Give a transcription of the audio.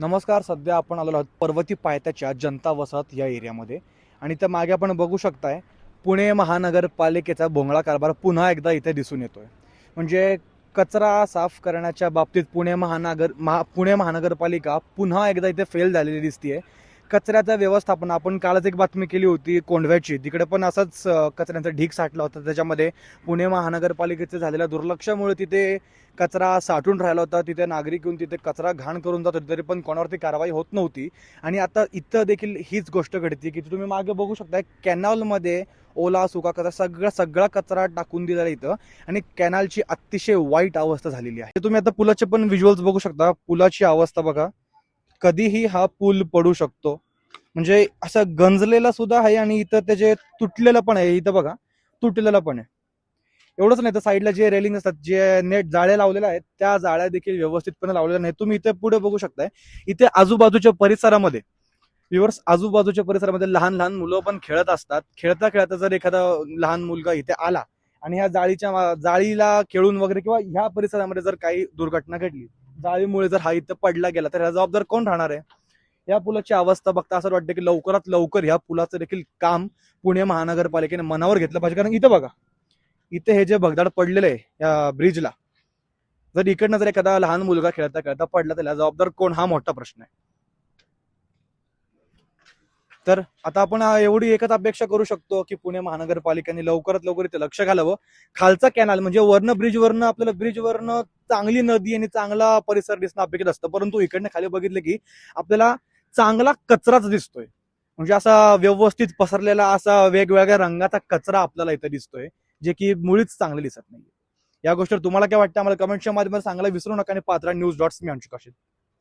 नमस्कार सध्या आपण आलेलो आहोत पर्वती पायथ्याच्या जनता वसाहत या एरियामध्ये. आणि त्या मागे आपण बघू शकताय पुणे महानगरपालिकेचा भोंगळा कारभार पुन्हा एकदा इथे दिसून येतोय. म्हणजे कचरा साफ करण्याच्या बाबतीत पुणे महानगर महा पुणे महानगरपालिका पुन्हा एकदा इथे फेल झालेली दिसतीये. कचऱ्याचं व्यवस्थापन आपण कालच एक बातमी केली होती कोंढव्याची. तिकडे पण असंच अं, कचऱ्याचा ढीक साठला होता. त्याच्यामध्ये पुणे महानगरपालिकेचं झालेल्या दुर्लक्षामुळे तिथे कचरा साठून राहिला होता. तिथे नागरिक येऊन तिथे कचरा घाण करून जात होते. तरी पण कोणावरती कारवाई होत नव्हती. आणि आता इथं देखील हीच गोष्ट घडते की तुम्ही मागे बघू शकता कॅनॉलमध्ये ओला सुका कचरा सगळा सगळा कचरा टाकून दिलेला इथं. आणि कॅनलची अतिशय वाईट अवस्था झालेली आहे. तुम्ही आता पुलाचे पण व्हिज्युअल्स बघू शकता. पुलाची अवस्था बघा. कधीही हा पूल पडू शकतो. म्हणजे असं गंजलेला सुद्धा आहे आणि इथं त्याचे तुटलेलं पण आहे इथं बघा तुटलेलं पण आहे. एवढंच नाही तर साईडला जे रेलिंग असतात जे नेट जाळ्या लावलेल्या आहेत त्या जाळ्या देखील व्यवस्थितपणे लावलेल्या नाही तुम्ही इथे पुढे बघू शकताय इथे आजूबाजूच्या परिसरामध्ये विवर्स आजूबाजूच्या परिसरामध्ये लहान लहान मुलं पण खेळत असतात. खेळता खेळता जर एखादा लहान मुलगा इथे आला आणि ह्या जाळीच्या जाळीला खेळून वगैरे किंवा ह्या परिसरामध्ये जर काही दुर्घटना घडली जाळीमुळे जर हा इथं पडला गेला तर ह्या जबाबदार कोण राहणार आहे? या पुलाची अवस्था बघता असं वाटतं की लवकरात लवकर ह्या पुलाचं देखील काम पुणे महानगरपालिकेने मनावर घेतलं पाहिजे. कारण इथं बघा इथे हे जे भगदाड पडलेलं आहे या ब्रिजला जर इकडनं जर एखादा लहान मुलगा खेळता खेळता पडला त्याला जबाबदार कोण? हा मोठा प्रश्न आहे. तर आता आपण एवढी एकच अपेक्षा करू शकतो की पुणे महानगरपालिकेने लवकरात लवकर इथे लक्ष घालावं. खालचा कॅनल म्हणजे वर्ण ब्रिज वरनं आपल्याला ब्रिज वरनं चांगली नदी आणि चांगला परिसर दिसणं अपेक्षित असतं. परंतु इकडनं खाली बघितलं की आपल्याला चांगला कचराच दिसतोय. म्हणजे असा व्यवस्थित पसरलेला असा वेगवेगळ्या रंगाचा कचरा आपल्याला इथं दिसतोय जे की मुळीच चांगले दिसत नाही या गोष्टीवर तुम्हाला काय वाटतं? आम्हाला कमेंटच्या माध्यमात सांगायला विसरू नका आणि पात्रा न्यूज डॉट्स मी अंशुकाशीत